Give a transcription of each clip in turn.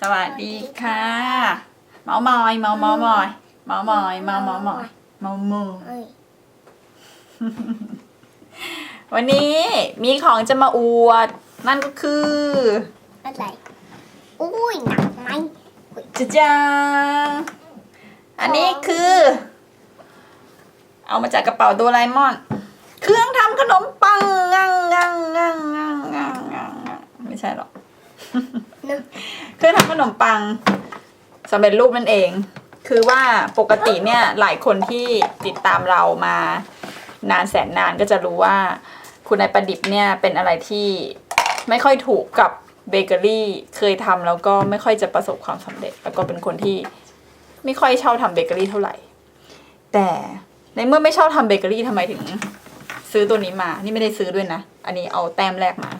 สวัสดีค่ะเมาส์มอยเมาส์เมาส์มอยเมาส์มอยเมาส์เมาส์มอยเมาส์มอยเอ้ยวันนี้มีของจะมาอวด นั่นก็คือ อะไร อุ้ยหนักไหมจะจางอันนี้คือ เอามาจากกระเป๋าโดราเอมอน เครื่องทำขนมปังงังงังงังงังงังงังงังไม่ใช่หรอกนึก เครื่องทำขนมปังสำเร็จรูปนั่นเอง คือว่าปกติเนี่ยหลายคนที่ติดตามเรามานานแสนนานก็จะรู้ว่าคุณนายประดิษฐ์เนี่ยเป็นอะไรที่ไม่ค่อยถูกกับเบเกอรี่เคยทำแล้วก็ไม่ค่อยจะประสบความสำเร็จ แล้วก็เป็นคนที่ไม่ค่อยชอบทำเบเกอรี่เท่าไหร่ แต่ในเมื่อไม่ชอบทำเบเกอรี่ทำไมถึง ซื้อตัวนี้มา นี่ไม่ได้ซื้อด้วยนะ อันนี้เอาแต้มแรกมา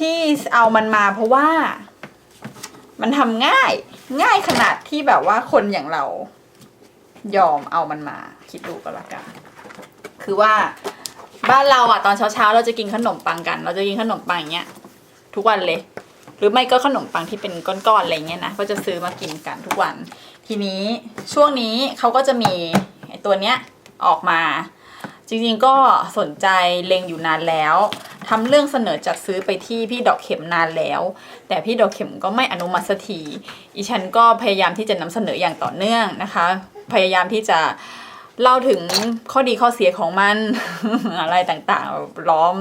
ที่เอามันมาเพราะว่า มันทำง่าย ง่ายขนาดที่แบบว่าคนอย่างเรา ยอมเอามันมา คิดดูก็แล้วกัน คือว่าบ้านเราอะตอนเช้าๆ เราจะกินขนมปังกัน เราจะกินขนมปังอย่างเงี้ยทุกวันเลย หรือไม่ก็ขนมปังที่เป็นก้อนๆอะไรเงี้ยนะก็จะซื้อมากินกันทุกวัน ทีนี้ช่วงนี้เขาก็จะมีไอ้ตัวเนี้ยออกมา จริงๆก็สนใจเล็งอยู่นานแล้ว ทำเรื่องเสนอจัดซื้อไปที่พี่ดอกเข็มนานแล้ว แต่พี่ดอกเข็มก็ไม่อนุมัติสักทีอีฉันก็พยายามที่จะนำเสนออย่างต่อเนื่องนะคะ พยายามที่จะเล่าถึงข้อดีข้อเสียของมันอะไรต่างๆ ล้อม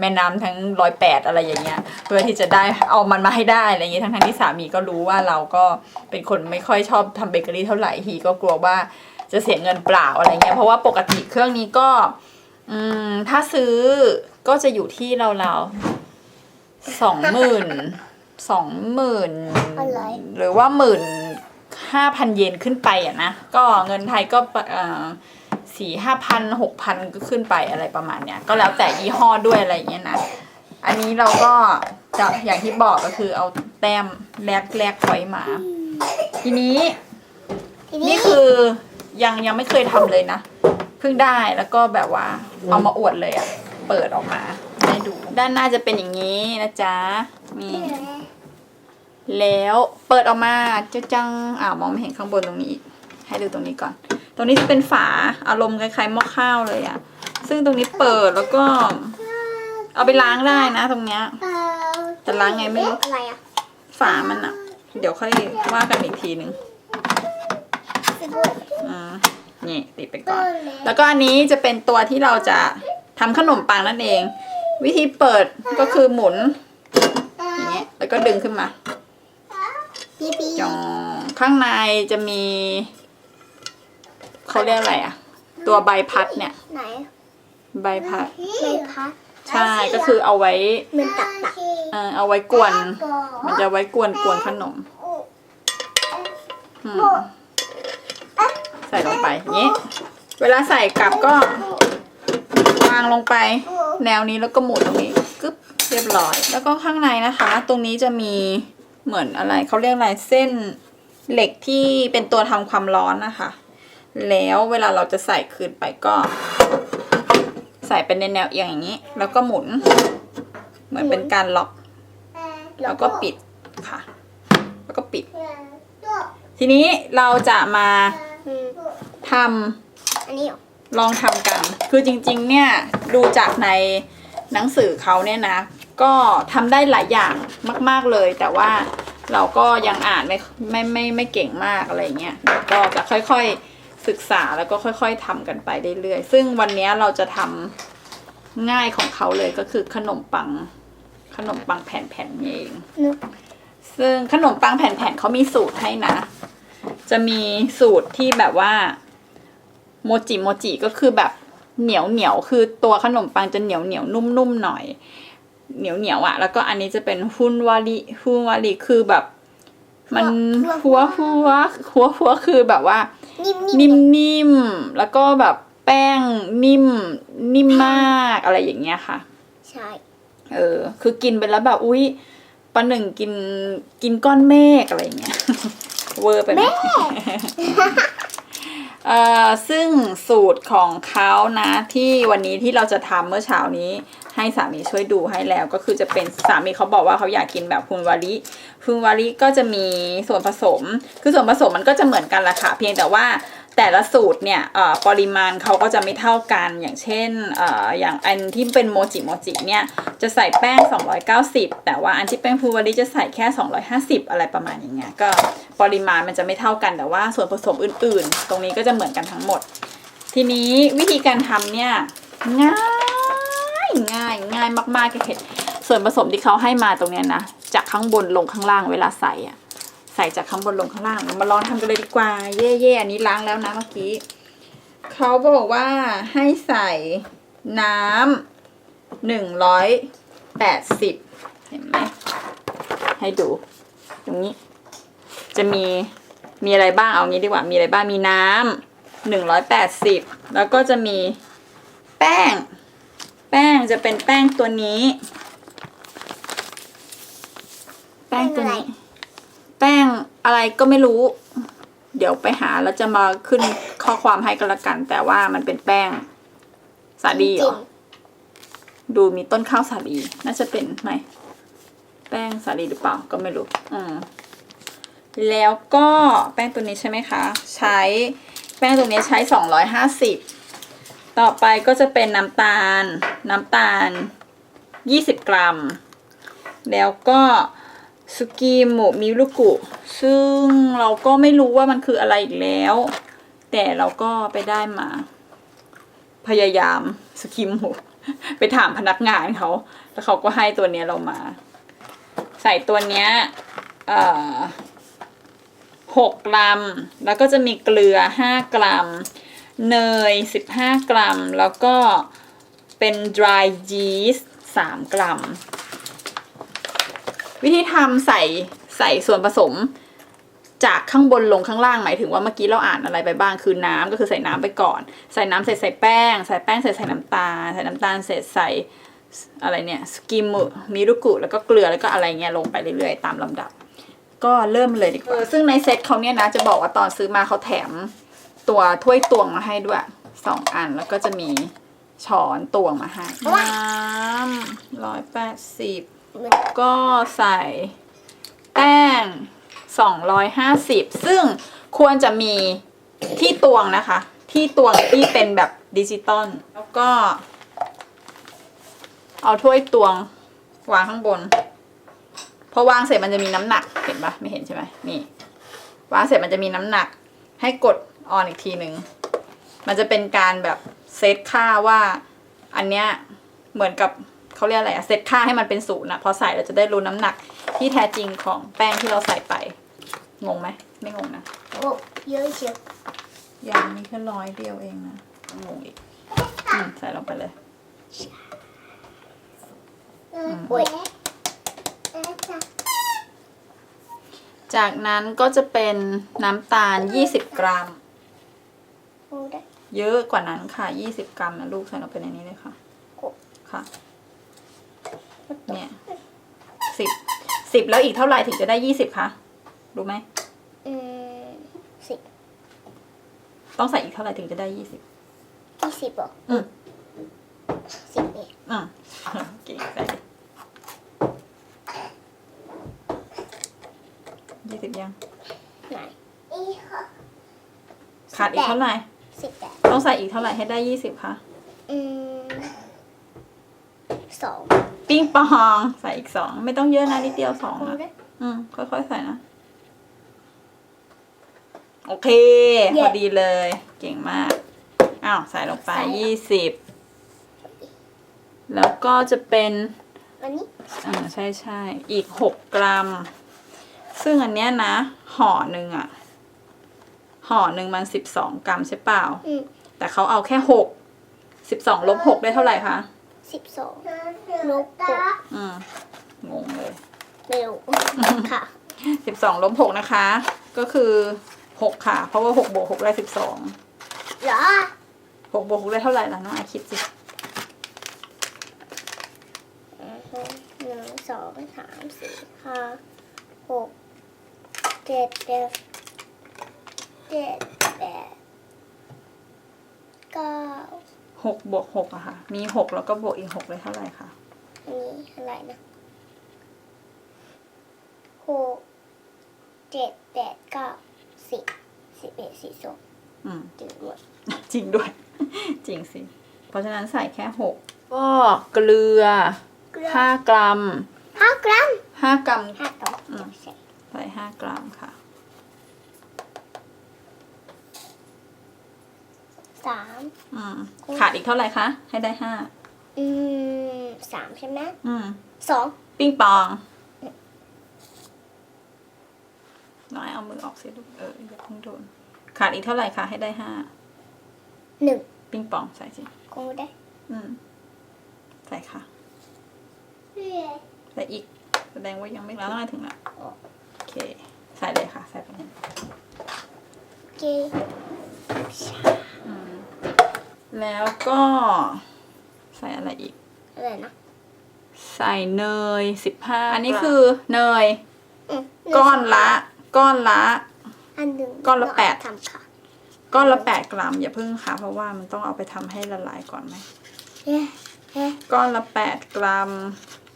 แม่น้ำทั้งร้อยแปดอะไรอย่างเงี้ย เพื่อที่จะได้เอามันมาให้ได้อะไรอย่างเงี้ยทั้งๆที่สามีก็รู้ว่าเราก็เป็นคนไม่ค่อยชอบทำเบเกอรี่เท่าไหร่ฮีก็กลัวว่าจะเสียเงินเปล่าอะไรเงี้ยเพราะว่าปกติเครื่องนี้ก็ อืมถ้าซื้อ ก็จะอยู่ที่เราๆสองหมื่นสองหมื่นอะไร หรือว่าหมื่นห้าพันเยนขึ้นไปอะนะ ก็เงินไทยก็เอ่อสี่ห้าพันหกพันก็ขึ้นไปอะไรประมาณเนี้ย ก็แล้วแต่ยี่ห้อด้วยอะไรอย่างเงี้ยนะ อันนี้เราก็จะอย่างที่บอกก็คือเอาแต้มแลกแลกพอยต์มา ทีนี้ทีนี่คือยังยังไม่เคยทำเลยนะ เพิ่งได้แล้วก็แบบว่าเอามาอวดเลยอะ เปิดออกมาให้ดู ด้านหน้าจะเป็นอย่างนี้นะจ๊ะนี่แล้วเปิดออกมาจะจังอ่าวมองไม่เห็นข้างบนตรงนี้อีกให้ดูตรงนี้ก่อน ตรงนี้จะเป็นฝาอารมณ์คล้ายๆหม้อข้าวเลยอะซึ่งตรงนี้เปิดแล้วก็ เอาไปล้างได้นะ ตรงเนี้ยจะล้างไงไม่รู้อะไรอะฝามันอะเดี๋ยวค่อยว่ากันอีกทีนึงอ่านี่ติดไปก่อน แล้วก็อันนี้จะเป็นตัวที่เราจะ ทำขนมปังนั่นเอง วิธีเปิดก็คือหมุนอย่างเงี้ยแล้วก็ดึงขึ้นมาปีปีจองข้างในจะมีเขาเรียกอะไรอะตัวใบพัดเนี่ยไหนใบพัดใบพัดใช่ก็คือเอาไว้เหมือนตักตักเอ่อเอาไว้กวน มันจะไว้กวนกวนขนมอืมใส่ลงไปอย่างนี้ เวลาใส่กลับก็ วางลงไป แนวนี้แล้วก็หมุนตรงนี้กึ๊บเรียบร้อย แล้วก็ข้างในนะคะ ตรงนี้จะมีเหมือนอะไรเขาเรียกอะไรเส้นเหล็กที่เป็นตัวทำความร้อนนะคะ แล้วเวลาเราจะใส่คืนไปก็ ใส่เป็นในแนวเอียงอย่างนี้ แล้วก็หมุน เหมือนเป็นการล็อก แล้วก็ปิดค่ะ แล้วก็ปิด ทีนี้เราจะมาอืมทำอันนี้เหรอ ลองทำกัน คือจริงๆ เนี่ยดูจากในหนังสือเขาเนี่ยนะ ก็ทำได้หลายอย่างมาก ๆเลย แต่ว่าเราก็ยังอ่านไม่ไม่ไม่ไม่เก่งมากอะไรเงี้ยแล้วก็จะค่อยๆศึกษาแล้วก็ค่อยๆทำกันไปเรื่อยๆ ซึ่งวันเนี้ยเราจะทำง่ายของเขาเลยก็คือขนมปังขนมปังแผ่นๆนี่เองนึกซึ่งขนมปังแผ่นๆเขามีสูตรให้นะ จะมีสูตรที่แบบว่า โมจิโมจิก็คือแบบเหนียวเหนียวคือตัวขนมปังจะเหนียวเหนียวนุ่มนุ่มหน่อย เหนียวเหนียวอะแล้วก็อันนี้จะเป็นฮุนวาริฮุนวาริคือแบบ มันหัวหัวหัวหัวคือแบบว่า นิ่มนิ่มนิ่มแล้วก็แบบแป้งนิ่ม นิ่มมากอะไรอย่างเงี้ยค่ะ ใช่ เออ คือกินไปแล้วแบบอุ้ยประหนึ่งกินกินก้อนเมฆอะไรอย่างเงี้ย เวอร์ไปไหม เอ่อซึ่งสูตรของเขานะที่วันนี้ที่เราจะทำเมื่อเช้านี้ ให้สามีช่วยดูให้แล้ว ก็คือจะเป็นสามีเขาบอกว่าเขาอยากกินแบบพุนวาริพุนวาริก็จะมีส่วนผสม คือส่วนผสมมันก็จะเหมือนกันแหละค่ะเพียงแต่ว่า แต่ละสูตรเนี่ยปริมาณเขาก็จะไม่เท่ากัน อย่างเช่นออย่างอันที่เป็นโมจิโมจิเนี่ยจะใส่แป้ง 290 แต่ว่าอันที่เป็นพุนวาริจะใส่แค่ 250 อะไรประมาณอย่างเงี้ยก็ปริมาณมันจะไม่เท่ากันแต่ว่าส่วนผสมอื่น ๆ ตรงนี้ก็จะเหมือนกันทั้งหมด ทีนี้วิธีการทำเนี่ยง่ายง่ายง่ายมากๆเห็ดส่วนผสมที่เขาให้มาตรงเนี้ยนะจากข้างบนลงข้างล่างเวลาใส่อะ ใส่จากข้างบนลงข้างล่างเรามาลองทำกันเลยดีกว่า เย่เย่อันนี้ล้างแล้วนะเมื่อกี้เขาบอกว่าให้ใส่น้ำหนึ่งร้อยแปดสิบเห็นไหมให้ดู ตรงนี้ จะมีมีอะไรบ้างเอางี้ดีกว่ามีอะไรบ้างมีน้ำหนึ่งร้อยแปดสิบแล้วก็จะมีแป้ง แป้งจะเป็นแป้งตัวนี้ แป้งตัวนี้ แป้งอะไรก็ไม่รู้ เดี๋ยวไปหาแล้วจะมาขึ้นข้อความให้ก็แล้วกัน แต่ว่ามันเป็นแป้งสาลีเหรอ ดูมีต้นข้าวสาลีน่าจะเป็นไหมแป้งสาลีหรือเปล่าก็ไม่รู้อืมแล้วก็แป้งตัวนี้ใช่ไหมคะ ใช้แป้งตัวนี้ใช้250ต่อไปก็จะเป็นน้ำตาล น้ำตาล20กรัม แล้วก็ สุกิโมมิรุกุ ซึ่งเราก็ไม่รู้ว่ามันคืออะไรอีกแล้ว แต่เราก็ไปได้มา พยายามสกิโมไปถามพนักงานเขา แล้วเขาก็ให้ตัวเนี้ยเรามา ใส่ตัวเนี้ยหกกรัม แล้วก็จะมีเกลือห้ากรัม เนยสิบห้ากรัม แล้วก็เป็น dry yeast สามกรัม วิธีทำใส่ใส่ส่วนผสม จากข้างบนลงข้างล่างหมายถึงว่าเมื่อกี้เราอ่านอะไรไปบ้างคือน้ำก็คือใส่น้ำไปก่อน ใส่น้ำเสร็จใส่แป้ง ใส่แป้งเสร็จใส่น้ำตาล ใส่น้ำตาลเสร็จใส่อะไรเนี่ยสกิมมิรุกุแล้วก็เกลือแล้วก็อะไรเงี้ยลงไปเรื่อยๆ ตามลำดับ ก็เริ่มเลยดีกว่าซึ่งในเซ็ตเขาเนี่ยนะจะบอกว่าตอนซื้อมาเขาแถมตัวถ้วยตวงมาให้ด้วยสองอันแล้วก็จะมีช้อนตวงมาให้น้ำร้อยแปดสิบ ก็ใส่แป้งสองร้อยห้าสิบซึ่งควรจะมีที่ตวงนะคะ ที่ตวงที่เป็นแบบดิจิตอลแล้วก็ เอาถ้วยตวงวางข้างบน พอวางเสร็จมันจะมีน้ำหนักเห็นปะไม่เห็นใช่ไหมนี่ วางเสร็จมันจะมีน้ำหนัก ให้กดออนอีกทีหนึ่งมันจะเป็นการแบบเซตค่าว่าอันเนี้ยเหมือนกับ เขาเรียกอะไรอะเซตค่าให้มันเป็นศูนย์อะพอใส่เราจะได้รู้น้ำหนักที่แท้จริงของแป้งที่เราใส่ไป งงไหมไม่งงนะโอ้เยอะเชียวอย่างนี้แค่ร้อยเดียวเองนะงงอีกอืมใส่ลงไปเลยโอ้ยจากนั้นก็จะเป็นน้ำตาล 20 กรัมโอ้ได้เยอะกว่านั้นค่ะ 20 กรัมนะลูกใส่ลงไปในนี้เลยค่ะ ค่ะ เนี่ยสิบสิบแล้วอีกเท่าไหร่ถึงจะได้20คะรู้ไหมอืมสิบต้องใส่อีกเท่าไหร่ถึงจะได้20ยี่สิบเหรออืมสิบเอ็ดอืมเก่งใส่ยี่สิบยังไหนขาดอีกเท่าไหร่สิบแปดต้องใส่อีกเท่าไหร่ให้ได้20คะอืมสอง ปิ้งปองใส่อีกสอง ไม่ต้องเยอะนะนิดเดียวสองโอ้อะได้อืมค่อยๆใส่นะ โอเค เย้ พอดีเลย เก่งมากอ้าวใส่ลงไปใส่แล้วยี่สิบแล้วก็จะเป็น อันนี้อ่าใช่ใช่อีกหกกรัม ซึ่งอันเนี้ยนะ ห่อหนึ่งอะห่อหนึ่งมันสิบสองกรัมใช่เปล่า อืมแต่เขาเอาแค่หกสิบสองลบหกได้เท่าไหร่คะ สิบสองลบหกอืมงงเลยเร็วค่ะสิบสองลบหกนะคะ ก็คือหกค่ะ เพราะว่าหกบวกหกได้สิบสองเหรอหกบวกหกได้เท่าไหร่ล่ะน้องอาคิดสิหนึ่งสองสามสี่ห้าหกเจ็ดแปดเจ็ดแปดเก้า หกบวกหกอะค่ะ มีหกแล้วก็บวกอีกหกเลยเท่าไหร่คะอันนี้เท่าไหร่นะหกเจ็ดแปดเก้าสิบสิบเอ็ดสิบสองอืม ถึงหมดจริงด้วย จริงสิ เพราะฉะนั้นใส่แค่หกก็เกลือห้ากรัมห้ากรัมห้ากรัมห้ากรัมอืมใส่ ใส่ห้ากรัมค่ะ สามอืมขาดอีกเท่าไหร่คะ ให้ได้ห้าอืมสามใช่ไหมอืมสองปิ้งปอง น้อยเอามือออกสิลูกเอออย่าเพิ่งโดน ขาดอีกเท่าไหร่คะ ให้ได้ห้าหนึ่งปิ้งปองใส่สิคงได้ อืมใส่ค่ะใส่อีก แสดงว่ายังไม่แล้วต้องให้ถึงละโอเค ใส่เลยค่ะ ใส่ไปเลยโอเคอืม แล้วก็ใส่อะไรอีก อะไรนะ ใส่เนยสิบห้าอันนี้คือเนยอืมก้อนละ ก้อนละ อันหนึ่งก้อนละเราแปด ทำค่ะก้อนละแปดกรัมอย่าเพิ่งค่ะ เพราะว่ามันต้องเอาไปทำให้ละลายก่อนไหม เอ๊ะเอ๊ะก้อนละแปดกรัม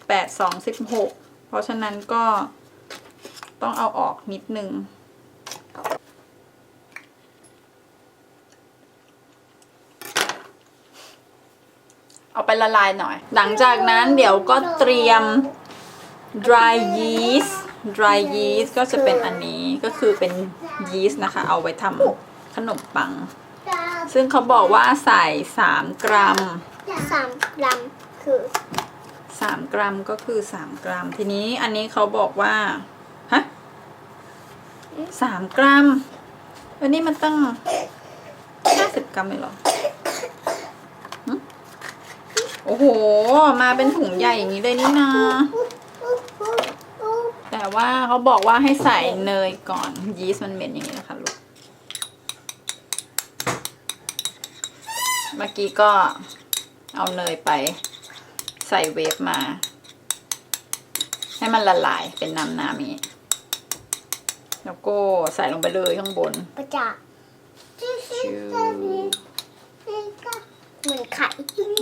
แปดสองสิบหกเพราะฉะนั้นก็ต้องเอาออกนิดนึง เอาไปละลายหน่อย หลังจากนั้นเดี๋ยวก็เตรียม dry yeast dry yeast ก็จะเป็นอันนี้ก็คือเป็น yeast นะคะ เอาไว้ทำขนมปัง ซึ่งเขาบอกว่าใส่ 3 กรัม สามกรัมคือ3 กรัมก็คือ 3 กรัม ทีนี้อันนี้เขาบอกว่า ฮะสามกรัม อันนี้มันตั้ง 50 กรัมเลยเหรอหึ โอ้โห มาเป็นถุงใหญ่อย่างนี้เลยนี่นาแต่ว่าเขาบอกว่าให้ใส่เนยก่อน ยีสต์มันเหม็นอย่างนี้นะคะลูก เมื่อกี้ก็เอาเนยไป ใส่เวฟมา ให้มันละลายเป็นน้ำน้ำๆอย่างนี้ แล้วก็ใส่ลงไปเลยข้างบนประจักษ์ชิว เหมือนไข่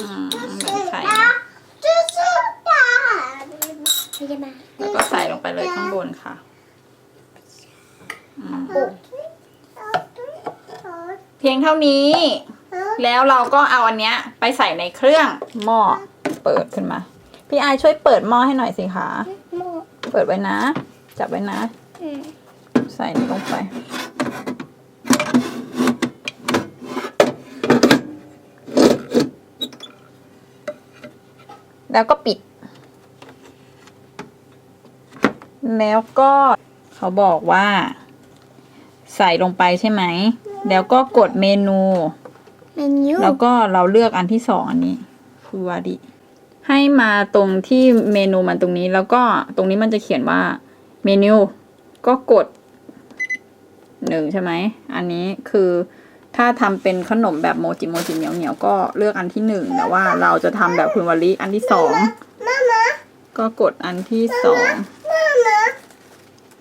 อืมเหมือนไข่นะไม่ได้มาแล้วก็ใส่ลงไปเลยข้างบนค่ะอืมเพียงเท่านี้ แล้วเราก็เอาอันเนี้ย ไปใส่ในเครื่องหม้อเปิดขึ้นมา พี่ไอช่วยเปิดหม้อให้หน่อยสิคะเปิดไว้นะ จับไว้นะ ใส่ลงไป แล้วก็ปิด แล้วก็เขาบอกว่า ใส่ลงไปใช่ไหม แล้วก็กดเมนู เมนูแล้วก็เราเลือกอันที่สองอันนี้ฟูวาดิให้มาตรงที่เมนูมันตรงนี้ แล้วก็ตรงนี้มันจะเขียนว่าเมนูก็กดหนึ่งใช่ไหม อันนี้คือ ถ้าทำเป็นขนมแบบโมจิโมจิเหนียวเหนียวๆก็เลือกอันที่หนึ่งแต่ว่าเราจะทำแบบคุณวาลิอันที่สองก็กดอันที่สอง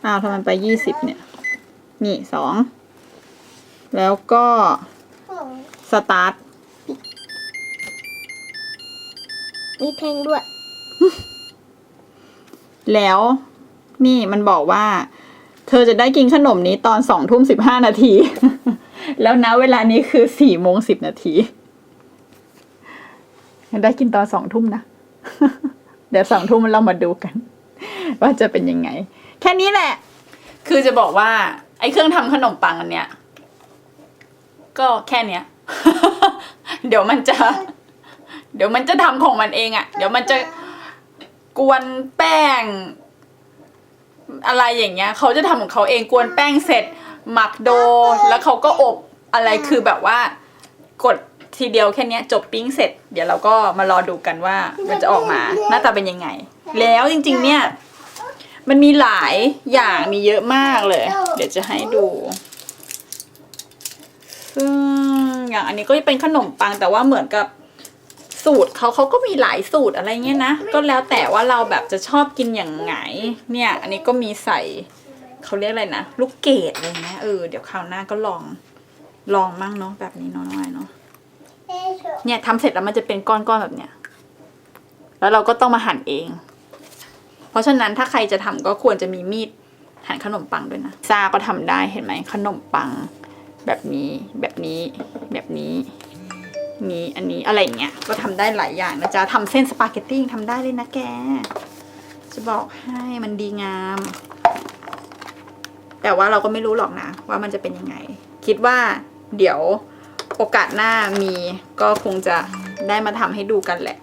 อ้าวทำไมไปยี่สิบเนี่ย นี่สอง แล้วก็สตาร์ทมีเพลงด้วย แล้วนี่มันบอกว่า เธอจะได้กินขนมนี้ตอนสองทุ่มสิบห้านาที แล้วนะเวลานี้คือสี่โมงสิบนาที ได้กินตอนสองทุ่มนะ เดี๋ยวสองทุ่มเรามาดูกัน ว่าจะเป็นยังไง แค่นี้แหละ คือจะบอกว่า ไอ้เครื่องทำขนมปังอันเนี้ย ก็แค่เนี้ย เดี๋ยวมันจะ เดี๋ยวมันจะทำของมันเองอะ่ะ เดี๋ยวมันจะกวนแป้ง อะไรอย่างเงี้ย เขาจะทำของเขาเองกวนแป้งเสร็จ หมักโดแล้วเขาก็อบอะไรคือแบบว่ากดทีเดียวแค่เนี้ยจบปิ้งเสร็จ เดี๋ยวเราก็มารอดูกันว่ามันจะออกมาหน้าตาเป็นยังไง แล้วจริงๆเนี่ย มันมีหลายอย่างมีเยอะมากเลย เดี๋ยวจะให้ดูซึ่งอย่างอันนี้ก็จะเป็นขนมปังแต่ว่าเหมือนกับสูตรเขาเขาก็มีหลายสูตรอะไรเงี้ยนะ ก็แล้วแต่ว่าเราแบบจะชอบกินอย่างไง เนี่ย อันนี้ก็มีใส่ เขาเรียกอะไรนะลูกเกดอะไรเงี้ยเออเดี๋ยวคราวหน้าก็ลองลองมั่งเนาะแบบนี้เนาะน้อยเนาะเนี่ยทำเสร็จแล้วมันจะเป็นก้อนๆแบบเนี้ยแล้วเราก็ต้องมาหั่นเอง เพราะฉะนั้นถ้าใครจะทำก็ควรจะมีมีดหั่นขนมปังด้วยนะซาก็ทำได้เห็นไหมขนมปัง แบบนี้แบบนี้ แบบนี้นี้อันนี้อะไรอย่างเงี้ยก็ทำได้หลายอย่างนะจ๊ะทำเส้นสปาเกตตี้ยังทำได้เลยนะแก จะบอกให้มันดีงาม แต่ว่าเราก็ไม่รู้หรอกนะ ว่ามันจะเป็นยังไง คิดว่าเดี๋ยวโอกาสหน้ามีก็คงจะได้มาทำให้ดูกันแหละ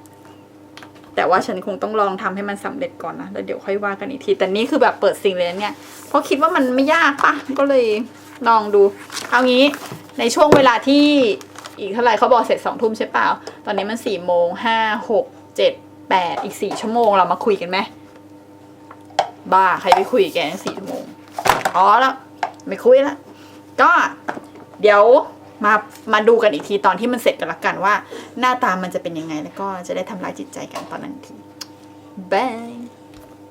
แต่ว่าฉันคงต้องลองทำให้มันสำเร็จก่อนนะแล้วเดี๋ยวค่อยว่ากันอีกที แต่นี่คือแบบเปิดสิ่งเลยนะเนี่ยเพราะคิดว่ามันไม่ยากปะก็เลยลองดูเอางี้ในช่วงเวลาที่อีกเท่าไหร่เขาบอกเสร็จสองทุ่มใช่เปล่า ตอนนี้มันสี่โมงห้าหกเจ็ดแปดอีกสี่ชั่วโมงเรามาคุยกันไหมบ้าใครไปคุยแกสี่ชั่วโมง อ๋อแล้ว ไม่คุยละก็เดี๋ยวมามาดูกันอีกทีตอนที่มันเสร็จกันละกันว่า หน้าตามันจะเป็นยังไงแล้วก็จะได้ทำร้ายจิตใจกันตอนนั้นอีกทีบาย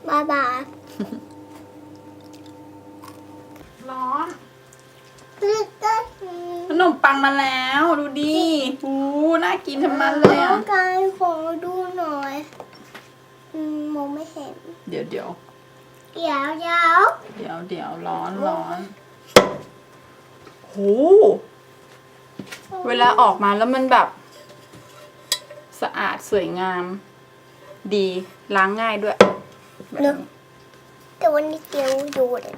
บายบายร้อนลึกก็ขนมปังมาแล้วดูดิหูน่ากินทั้งนั้นเลยต้อะองการขอดูหน่อยอืมมองไม่เห็น เดี๋ยวเดี๋ยว เดี๋ยวเดี๋ยวเดี๋ยวเดี๋ยวร้อนร้อนหูเวลาออกมาแล้วมันแบบ สะอาดสวยงาม ดีล้างง่ายด้วยแบบนี้แต่วันนี้เกียวดูเลย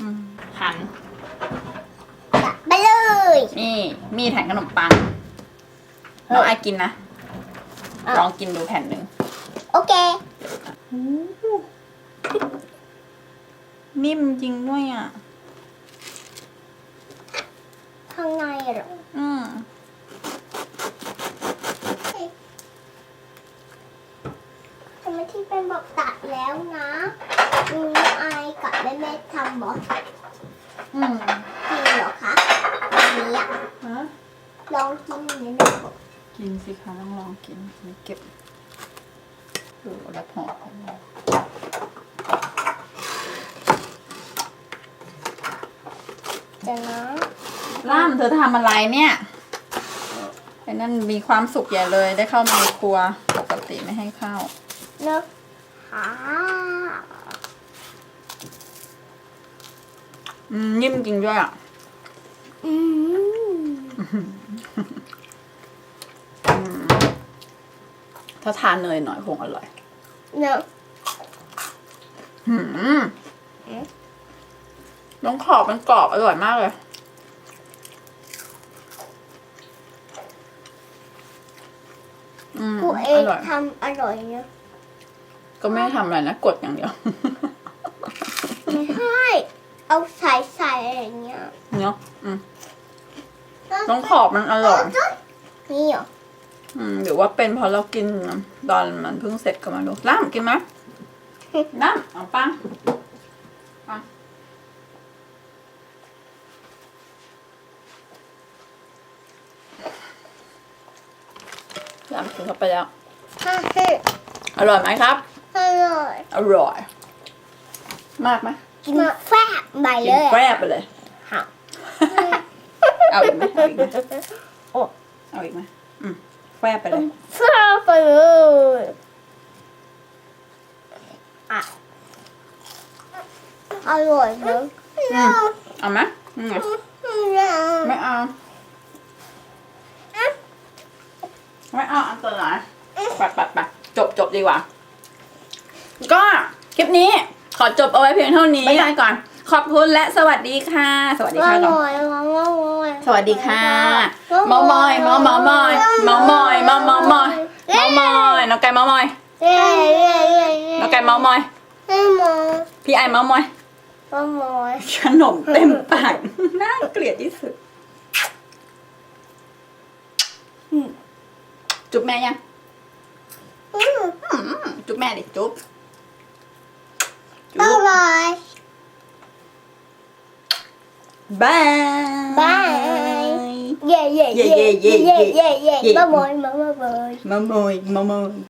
อืมหัน จับไปเลยนี่มีดแผ่นขนมปังน้องไอายกินนะ ลองกินดูแผ่นหนึ่งโอเค นิ่มจริงด้วยอะ ข้างในเหรอ อืมทำไมที่เป็นบอกตัดแล้วนะอืมไอายกับแม่แม่ทำบอกอืมจริงเหรอคะอันนี้อะฮะลองกินนิดหน่อยบอกกินสิคะต้องลองกินนี่เก็บดูแล้วห่อของเดี๋ย วนะล่ามเธอทำอะไรเนี่ยไอ้นั่นมีความสุขใหญ่เลยได้เข้ามาในครัวปกติไม่ให้เข้าเนาะหาอืมนิ่มจริงด้วยอะอืมถ้าทานเนยหน่อยคงอร่อยเนาะหืมเอ๊ะ น้องขอบมันกรอบอร่อยมากเลยอืมตัวเอองร่อย ทำอร่อยเนาะก็ไม่ได้ทำอะไรนะกดอย่างเดียว ไม่ให้เอาใส่ใส่อะไรอย่างเงี้ยเนาะอืมน้องขอบมันอร่อย นี่เหรออืมหรือว่าเป็นเพราะเรากินตอนมันเพิ่งเสร็จก็ไมาดูล่ามกินไหมล่ามเอาปังปัง ล่ามกินเข้าไปแล้วฮ่าฮ่าอร่อยไหมครับ อร่อยอร่อย มากไหมกินแฟบใบกิเลนยแกรบไปเลย ค่ะ เอาอีกไหมเอาอีกไหมโอ้ เอาอีกไหมอืมแกรบไปเลย แฟบไปเลยอะอร่อยเนอะเอาไหมอืมไม่เอา ไม่เอาอันตรายปัดปัดปัดจบจบดีกว่า ก็คลิปนี้ขอจบเอาไว้เพียงเท่านี้ไปก่อน ขอบคุณและสวัสดีค่ะ สวัสดีอค่ะก่อนร่อยมากมากมากสวัสดีค่ะเมอมอยเมอมอมอยเมอมอยเมอมอมอยเมอมอยน้องไก่เมอมอยเย้เย้เย้น้องไก่เมอมอยให้มองพี่ไอเมอมอยมามอยขนมเต็มปากน่าเกลียดที่สุดจุ๊ บแม่ยังอืมอืมจุ๊บแม่ดิจุ๊บอจุ๊บร่อยบายบา